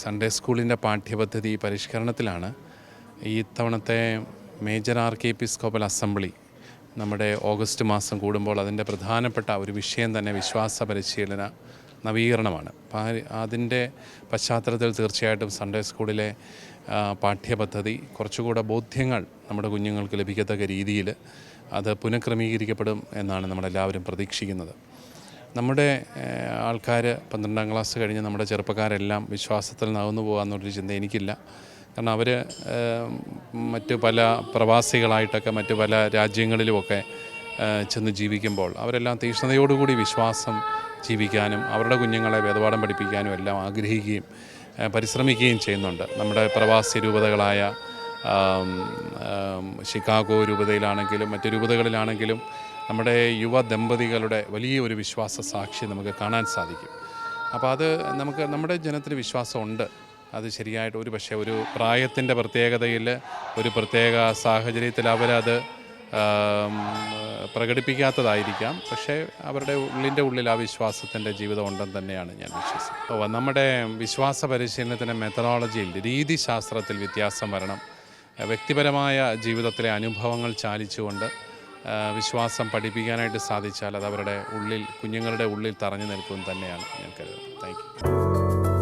Sunday സ്കൂളിന്റെ പാഠ്യപദ്ധതി പരിഷ്കരണത്തിലാണ് ഈ തവണത്തെ മേജർ ആർക്കി എപ്പിസ്കോപ്പൽ അസംബ്ലി നമ്മുടെ ഓഗസ്റ്റ് മാസം കൂടുമ്പോൾ അതിന്റെ പ്രധാനപ്പെട്ട ഒരു വിഷയം തന്നെ വിശ്വാസ പരിശീലന നവീകരണമാണ്. അതിന്റെ പശ്ചാത്തലത്തിൽ തീർച്ചയായിട്ടും സൺഡേ സ്കൂളിലെ പാഠ്യപദ്ധതി കുറച്ചുകൂടെ ബോധ്യങ്ങൾ നമ്മുടെ കുഞ്ഞുങ്ങൾക്ക് ലഭിക്കത്തക്ക രീതിയിൽ അത് പുനഃക്രമീകരിക്കപ്പെടും എന്നാണ് നമ്മളെല്ലാവരും പ്രതീക്ഷിക്കുന്നത്. നമ്മുടെ ആൾക്കാർ പന്ത്രണ്ടാം ക്ലാസ് കഴിഞ്ഞ് നമ്മുടെ ചെറുപ്പക്കാരെല്ലാം വിശ്വാസത്തിൽ നകന്നു പോകാമെന്നുള്ളൊരു ചിന്ത എനിക്കില്ല. കാരണം അവർ മറ്റു പല പ്രവാസികളായിട്ടൊക്കെ മറ്റു പല രാജ്യങ്ങളിലുമൊക്കെ ചെന്ന് ജീവിക്കുമ്പോൾ അവരെല്ലാം തീക്ഷ്ണതയോടുകൂടി വിശ്വാസം ജീവിക്കാനും അവരുടെ കുഞ്ഞുങ്ങളെ വേദപാഠം പഠിപ്പിക്കാനും എല്ലാം ആഗ്രഹിക്കുകയും പരിശ്രമിക്കുകയും ചെയ്യുന്നുണ്ട്. നമ്മുടെ പ്രവാസി രൂപതകളായ ഷിക്കാഗോ രൂപതയിലാണെങ്കിലും മറ്റ് രൂപതകളിലാണെങ്കിലും നമ്മുടെ യുവ ദമ്പതികളുടെ വലിയൊരു വിശ്വാസ സാക്ഷി നമുക്ക് കാണാൻ സാധിക്കും. അപ്പോൾ അത് നമുക്ക് നമ്മുടെ ജനത്തിന് വിശ്വാസമുണ്ട്. അത് ശരിയായിട്ട് ഒരു പക്ഷേ ഒരു പ്രായത്തിന്റെ പ്രത്യേകതയിൽ ഒരു പ്രത്യേക സാഹചര്യത്തിൽ അവരത് പ്രകടിപ്പിക്കാത്തതായിരിക്കാം. പക്ഷേ അവരുടെ ഉള്ളിന്റെ ഉള്ളിൽ ആ വിശ്വാസത്തിന്റെ ജീവിതം ഉണ്ടെന്ന് തന്നെയാണ് ഞാൻ വിശ്വസിക്കുന്നത്. നമ്മുടെ വിശ്വാസ പരിശീലനത്തിന്റെ മെത്തഡോളജിയിൽ രീതിശാസ്ത്രത്തിൽ വ്യത്യാസം വരണം. വ്യക്തിപരമായ ജീവിതത്തിലെ അനുഭവങ്ങൾ ചാലിച്ചുകൊണ്ട് വിശ്വാസം പഠിപ്പിക്കാനായിട്ട് സാധിച്ചാൽ അത് അവരുടെ ഉള്ളിൽ കുഞ്ഞുങ്ങളുടെ ഉള്ളിൽ തറഞ്ഞു നിൽക്കും തന്നെയാണ് ഞാൻ കരുതുന്നത്. താങ്ക്